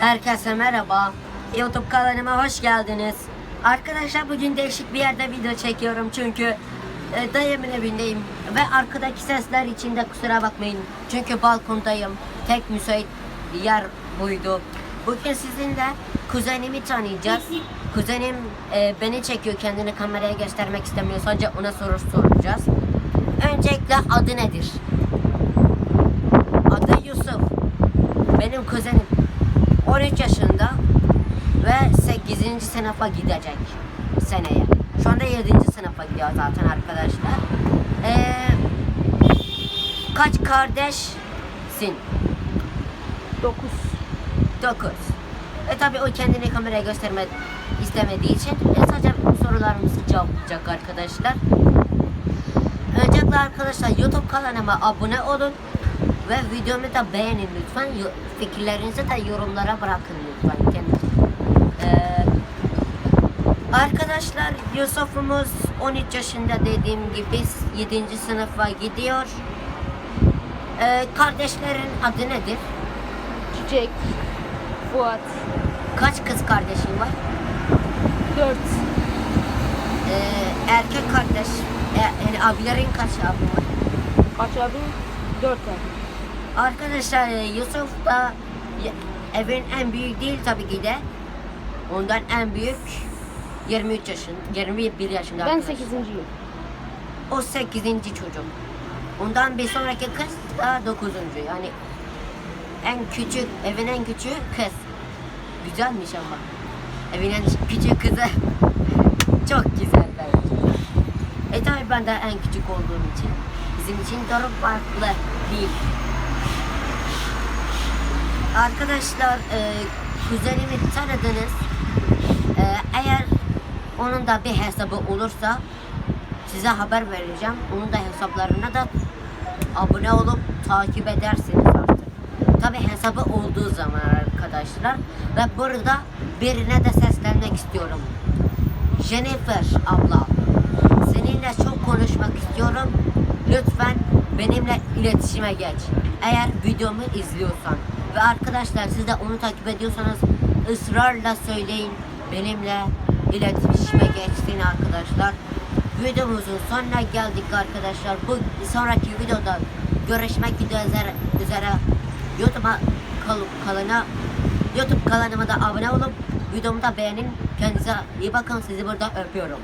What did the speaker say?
Herkese merhaba. YouTube kanalıma hoş geldiniz. Arkadaşlar bugün değişik bir yerde video çekiyorum çünkü e, dayımın evindeyim ve arkadaki sesler için de kusura bakmayın. Çünkü balkondayım. Tek müsait yer buydu. Bugün sizinle kuzenimi tanıyacağız. Kuzenim e, beni çekiyor kendini kameraya göstermek istemiyor. Sadece ona soru soracağız. Öncelikle adı nedir? Adı Yusuf. Benim kuzenim 13 yaşında ve 8. sınıfa gidecek seneye. Şu anda 7. sınıfa gidiyor zaten arkadaşlar. Ee, kaç kardeşsin? 9. 9. E tabi o kendini kameraya göstermek istemediği için e, sadece sorularımızı cevaplayacak arkadaşlar. Öncelikle arkadaşlar YouTube kanalıma abone olun ve videomu da beğenin lütfen. Fikirlerinizi de yorumlara bırakın lütfen. Kendi- Ee, arkadaşlar Yusuf'umuz 13 yaşında dediğim gibi 7. sınıfa gidiyor. Ee, kardeşlerin adı nedir? Çiçek. Fuat. Kaç kız kardeşin var? 4. Ee, erkek kardeş, e, yani abilerin kaç abi var? Kaç abi? 4 tane. Arkadaşlar e, Yusuf da evin en büyük değil tabii ki de. Ondan en büyük 23 yaşın, 21 yaşında Ben arkadaşlar. 8. yıl. O 8. çocuk. Ondan bir sonraki kız da 9. Yani en küçük, evin en küçüğü kız. Güzelmiş ama. Evin en küçük kızı çok güzel bence. E tabi ben de en küçük olduğum için bizim için durum farklı değil. Arkadaşlar e, kuzenimi tanıdınız. E, eğer onun da bir hesabı olursa size haber vereceğim. Onun da hesaplarına da abone olup takip edersiniz artık. Tabi hesabı olduğu zaman arkadaşlar. Ve burada birine de seslenmek istiyorum. Jennifer abla. Seninle çok konuşmak istiyorum. Lütfen benimle iletişime geç. Eğer videomu izliyorsan ve arkadaşlar siz de onu takip ediyorsanız ısrarla söyleyin benimle iletişime geçsin arkadaşlar. Videomuzun sonuna geldik arkadaşlar. Bu sonraki videoda görüşmek üzere, üzere YouTube kal- kanalına YouTube kanalıma da abone olup videomu da beğenin. Kendinize iyi bakın. Sizi burada öpüyorum.